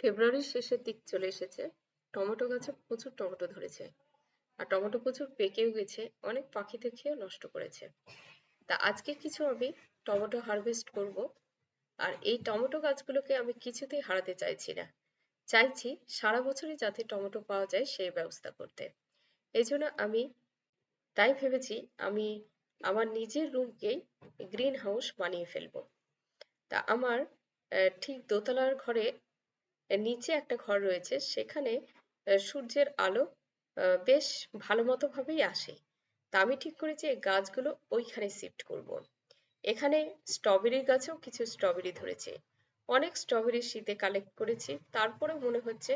ফেব্রুয়ারির শেষের দিক চলে এসেছে। টমেটো গাছে প্রচুর টমেটো ধরেছে। আর টমেটো প্রচুর পেকেও গেছে, অনেক পাখিতে খেয়ে নষ্ট করেছে। তা আজকে কিছু আমি টমেটো হারভেস্ট করব। আর এই টমেটো গাছগুলোকে আমি কিছুতেই হারাতে চাইছি না। চাইছি সারা বছরই যাতে টমেটো পাওয়া যায় সেই ব্যবস্থা করতে। এই জন্য আমি তাই ভেবেছি আমি আমার নিজের রুমকেই গ্রিন হাউস বানিয়ে ফেলব। তা আমার ঠিক দোতলার ঘরে নিচে একটা ঘর রয়েছে, সেখানে সূর্যের আলো বেশ ভালো মতো ভাবেই আসে। তা আমি ঠিক করেছি এই গাছগুলো ওইখানে শিফট করব। এখানে স্ট্রবেরির গাছেও কিছু স্ট্রবেরি ধরেছে। অনেক স্ট্রবেরি শীতে কালেক্ট করেছি। তারপরে মনে হচ্ছে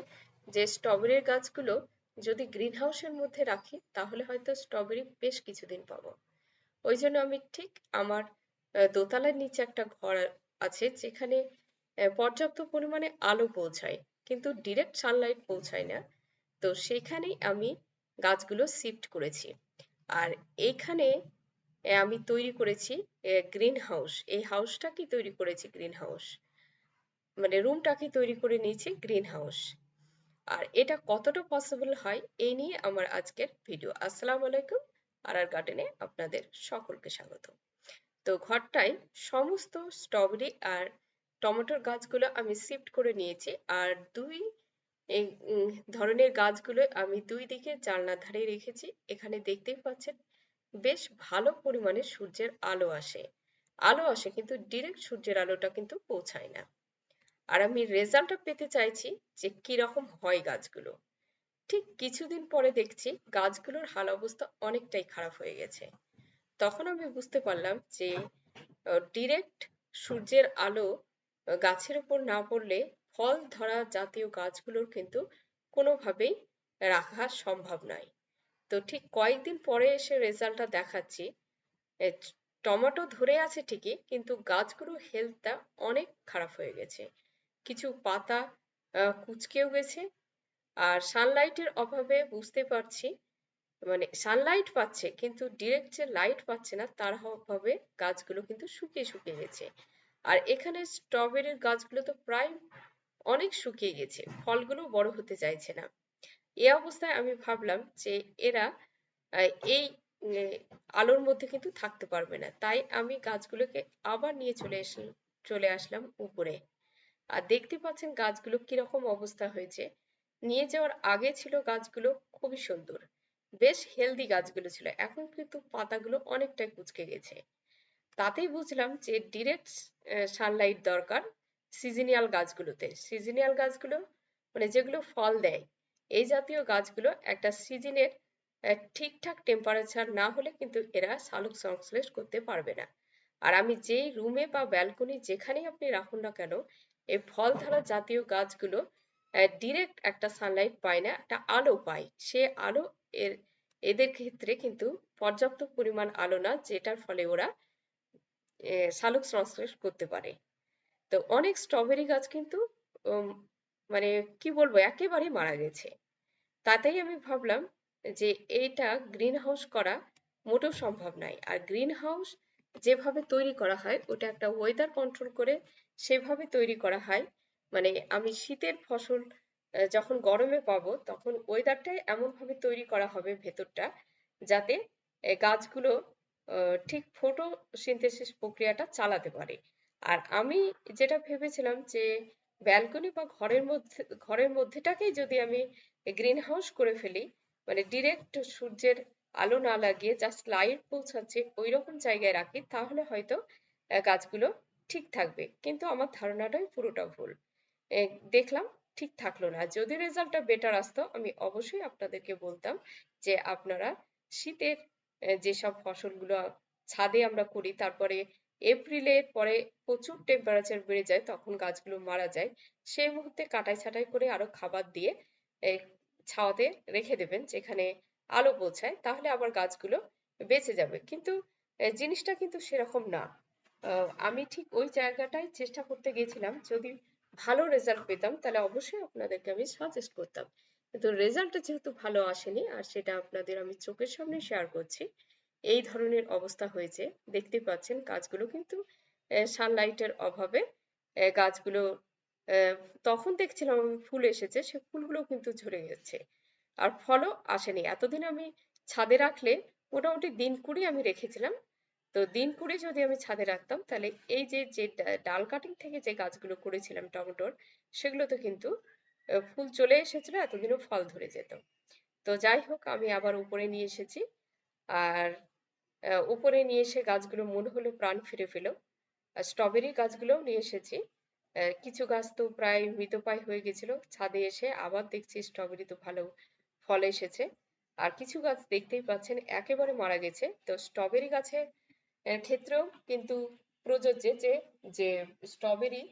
যে স্ট্রবেরির গাছগুলো যদি গ্রিন হাউসের মধ্যে রাখি, তাহলে হয়তো স্ট্রবেরি বেশ কিছুদিন পাবো। ওই জন্য আমি ঠিক আমার দোতলার নিচে একটা ঘর আছে, যেখানে পর্যাপ্ত পরিমাণে আলো পৌঁছায়, কিন্তু ডিরেক্ট সানলাইট পৌঁছায় না। তো সেখানেই আমি গাছগুলো শিফট করেছি। আর এইখানে আমি তৈরি করেছি গ্রিন হাউস এই হাউসটাকে তৈরি করেছি? গ্রিন হাউস মানে রুমটাকে তৈরি করে নিয়েছি? গ্রিন হাউস আর এটা কতটা পসিবল হয়, এই নিয়ে আমার আজকের ভিডিও আসসালামু আলাইকুম আর আর গার্ডেনে আপনাদের সকলকে স্বাগত। তো ঘরটায় সমস্ত স্ট্রবেরি আর টমেটোর গাছগুলো আমি শিফট করে নিয়েছি আর দুই, এই ধরনের গাছগুলো আমি দুই দিকে জানলার ধারে রেখেছি। এখানে দেখতেই পাচ্ছেন বেশ ভালো পরিমাণে সূর্যের আলো আসে। আলো আসে কিন্তু ডিরেক্ট সূর্যের আলোটা কিন্তু পৌঁছায় না। আর আমি রেজাল্টটা পেতে চাইছি যে কীরকম হয় গাছগুলো। ঠিক কিছুদিন পরে দেখছি গাছগুলোর হাল অবস্থা অনেকটাই খারাপ হয়ে গেছে। তখন আমি বুঝতে পারলাম যে ডিরেক্ট সূর্যের আলো গাছের উপর না পড়লে ফল ধরা জাতীয় গাছগুলোর কিন্তু কোনোভাবেই রাখা সম্ভব নয়। তো ঠিক কয়েকদিন পরে এসে রেজাল্টটা দেখাচ্ছি। টমেটো ধরে আছে ঠিকই, কিন্তু গাছগুলোর হেলথটা অনেক খারাপ হয়ে গেছে। কিছু পাতা কুচকেও গেছে। আর সানলাইটের অভাবে বুঝতে পারছি মানে সানলাইট পাচ্ছে, কিন্তু ডিরেক্ট যে লাইট পাচ্ছে না, তার অভাবে গাছগুলো কিন্তু শুকিয়ে শুকিয়ে গেছে। আর এখানে স্ট্রবেরির গাছগুলো তো প্রায় অনেক শুকিয়ে গেছে, ফলগুলো বড় হতে চাইছে না। এ অবস্থায় আমি ভাবলাম যে এরা এই আলোর মধ্যে কিন্তু থাকতে পারবে না। তাই আমি গাছগুলোকে আবার নিয়ে চলে এসলাম চলে আসলাম উপরে। আর দেখতে পাচ্ছেন গাছগুলো কীরকম অবস্থা হয়েছে। নিয়ে যাওয়ার আগে ছিল গাছগুলো খুবই সুন্দর। বেশ হেলদি গাছগুলো ছিল। এখন কিন্তু পাতাগুলো অনেকটাই কুচকে গেছে। তাতেই বুঝলাম যে ডিরেক্ট সানলাইট দরকার সিজনিয়াল গাছগুলোতে। সিজনিয়াল গাছগুলো মানে যেগুলো ফল দেয়, এই জাতীয় গাছগুলো একটা সিজনের ঠিকঠাক টেম্পারেচার না হলে কিন্তু এরা সালোক সংশ্লেষ করতে পারবে না। আর আমি যেই রুমে বা ব্যালকনি যেখানেই আপনি রাখুন না কেন এই ফল ধরা জাতীয় গাছগুলো ডিরেক্ট একটা সানলাইট পায় না, একটা আলো পায়। সে আলো এর, এদের ক্ষেত্রে কিন্তু পর্যাপ্ত পরিমাণ আলো না, যেটার ফলে ওরা সালোক সংশ্লেষ করতে পারে। তো অনেক স্ট্রবেরি গাছ কিন্তু মানে কি বলব একেবারে মারা গেছে। তাতেই আমি ভাবলাম যে এইটা গ্রিন হাউস করা মোটেও সম্ভব নয়। আর গ্রিন হাউস যেভাবে তৈরি করা হয়, ওটা একটা ওয়েদার কন্ট্রোল করে সেভাবে তৈরি করা হয়। মানে আমি শীতের ফসল যখন গরমে পাবো, তখন ওয়েদারটাই এমনভাবে তৈরি করা হবে ভেতরটা, যাতে গাছগুলো ঠিক ফটো সিনথেসিস প্রক্রিয়াটা চালাতে পারে। আর আমি যেটা ভেবেছিলাম যে ব্যালকনি বা ঘরের মধ্যে, ঘরের মধ্যেটাকেই যদি আমি গ্রিন হাউস করে ফেলি মানে ডিরেক্ট সূর্যের আলো না লাগিয়ে জাস্ট লাইট পৌঁছাচ্ছে ওই রকম জায়গায় রাখি, তাহলে হয়তো গাছগুলো ঠিক থাকবে। কিন্তু আমার ধারণাটাই পুরোটা ভুল। দেখলাম ঠিক থাকল না। যদি রেজাল্টটা বেটার আসতো, আমি অবশ্যই আপনাদেরকে বলতাম যে, আপনারা শীতের যেসব ফসলগুলো ছাদে আমরা করি, তারপরে এপ্রিলের পরে প্রচুর টেম্পারেচার বেড়ে যায়, তখন গাছগুলো মারা যায়। সেই মুহূর্তে কাটাই ছাটাই করে আরও খাবার দিয়ে ছাওয়াতে রেখে দেবেন, যেখানে আলো পৌঁছায়, তাহলে আবার গাছগুলো বেঁচে যাবে। কিন্তু জিনিসটা কিন্তু সেরকম না। আমি ঠিক ওই জায়গাটাই চেষ্টা করতে গেছিলাম যদি ভালো রেজাল্ট পেতাম, তাহলে অবশ্যই আপনাদেরকে আমি সাজেস্ট করতাম। কিন্তু রেজাল্টটা যেহেতু ভালো আসেনি, আর সেটা আপনাদের আমি চোখের সামনে শেয়ার করছি, এই ধরনের অবস্থা হয়েছে। দেখতে পাচ্ছেন গাছগুলো কিন্তু সানলাইটের অভাবে গাছগুলো তখন দেখছিলাম আমি ফুল এসেছে, সে ফুলগুলো কিন্তু ঝরে গেছে, আর ফলও আসেনি। এতদিন আমি ছাদে রাখলে মোটামুটি দিন কুড়ি আমি রেখেছিলাম, তো দিন কুড়ি যদি আমি ছাদে রাখতাম, তাহলে এই যে যে ডাল কাটিং থেকে যে গাছগুলো করেছিলাম টমেটোর, সেগুলোতে কিন্তু ফুল চলে এসেছিল, এতদিনও ফল ধরে যেত। তো যাই হোক, আমি আবার উপরে নিয়ে এসেছি। আর উপরে নিয়ে এসে গাছগুলো মনে হলো, প্রাণ ফিরে পেল। স্ট্রবেরি গাছগুলোও নিয়ে এসেছি। কিছু গাছ তো প্রায় মৃতপ্রায় হয়ে গেছিল। ছাদে এসে আবার দেখছি স্ট্রবেরি তো ভালো ফল এসেছে। আর কিছু গাছ দেখতেই পাচ্ছেন, একেবারে মারা গেছে। তো স্ট্রবেরি গাছের ক্ষেত্রেও কিন্তু প্রযোজ্য যে যে স্ট্রবেরি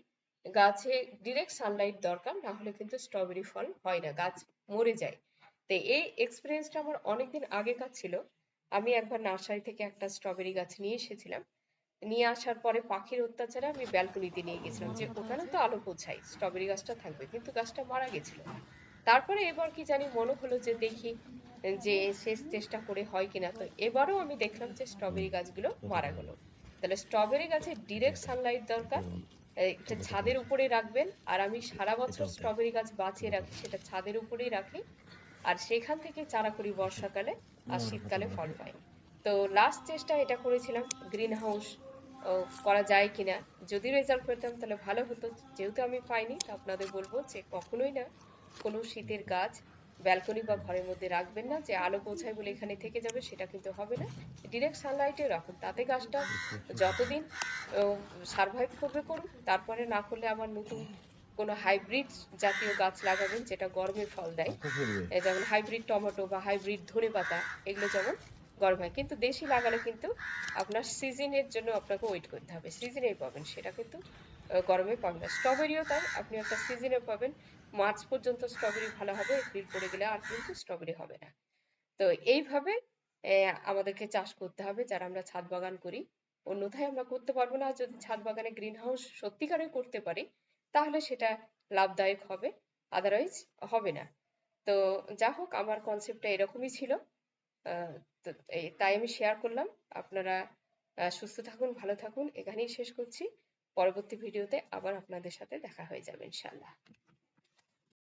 গাছে ডিরেক্ট সানলাইট দরকার না হলে কিন্তু স্ট্রবেরি ফল হয় না, গাছ মরে যায়। তো এই এক্সপিরিয়েন্সটা আমার অনেকদিন আগেকার ছিল। আমি একবার নার্সারি থেকে একটা স্ট্রবেরি গাছ নিয়ে এসেছিলাম। নিয়ে আসার পরে পাখির অত্যাচারে আমি ব্যালকনিতে নিয়ে গেছিলাম যে ওখানে তো আলো পৌঁছাই স্ট্রবেরি গাছটা থাকবে, কিন্তু গাছটা মারা গেছিল। তারপরে এবার কি জানি মনে হলো যে দেখি যে শেষ চেষ্টা করে হয় কিনা, তো এবারও আমি দেখলাম যে স্ট্রবেরি গাছগুলো মারা গেল। তাহলে স্ট্রবেরি গাছে ডিরেক্ট সানলাইট দরকার এটা ছাদের উপরে রাখবেন আর আমি সারা বছর স্ট্রবেরি গাছ বাঁচিয়ে রাখি সেটা ছাদের উপরেই রাখি। আর সেখান থেকে চারা করি বর্ষাকালে আর শীতকালে ফল পাই। তো লাস্ট চেষ্টা এটা করেছিলাম গ্রিন হাউস করা যায় কিনা। যদি রেজাল্ট পেতাম তাহলে ভালো হতো যেহেতু আমি পাইনি তো আপনাদের বলব যে কখনোই না কোনো শীতের গাছ ব্যালকনি বা ঘরের মধ্যে রাখবেন না যে আলো পৌঁছায় বলে এখানে থেকে যাবে সেটা কিন্তু হবে না। ডিরেক্ট সানলাইটে রাখুন তাতে গাছটা যতদিন সারভাইভ করবে করুন তারপরে না করলে আবার নতুন কোনো হাইব্রিড জাতীয় গাছ লাগাবেন যেটা গরমে ফল দেয়। যেমন হাইব্রিড টমেটো বা হাইব্রিড ধনেপাতা এগুলো যেমন গরম হয়। কিন্তু দেশি লাগালে কিন্তু আপনার সিজনের জন্য আপনাকে ওয়েট করতে হবে। সিজনেই পাবেন সেটা কিন্তু গরমে পাবেন না। স্ট্রবেরিও তাই আপনি একটা সিজনে পাবেন মার্চ পর্যন্ত স্ট্রবেরি ভালো হবে, এপ্রিল পরে গেলে আর কিন্তু স্ট্রবেরি হবে না। তো এইভাবে আমাদেরকে চাষ করতে হবে, যারা আমরা ছাদ বাগান করি। অন্যথায় আমরা করতে পারব না, যদি ছাদ বাগানে গ্রিন হাউস সত্যিকারে করতে পারি, তাহলে সেটা লাভদায়ক হবে আদারওয়াইজ হবে না। তো যা হোক, আমার কনসেপ্টটা এরকমই ছিল। তাই আমি শেয়ার করলাম। আপনারা সুস্থ থাকুন, ভালো থাকুন, এখানেই শেষ করছি। পরবর্তী ভিডিওতে আবার আপনাদের সাথে দেখা হয়ে যাবে ইনশাল্লাহ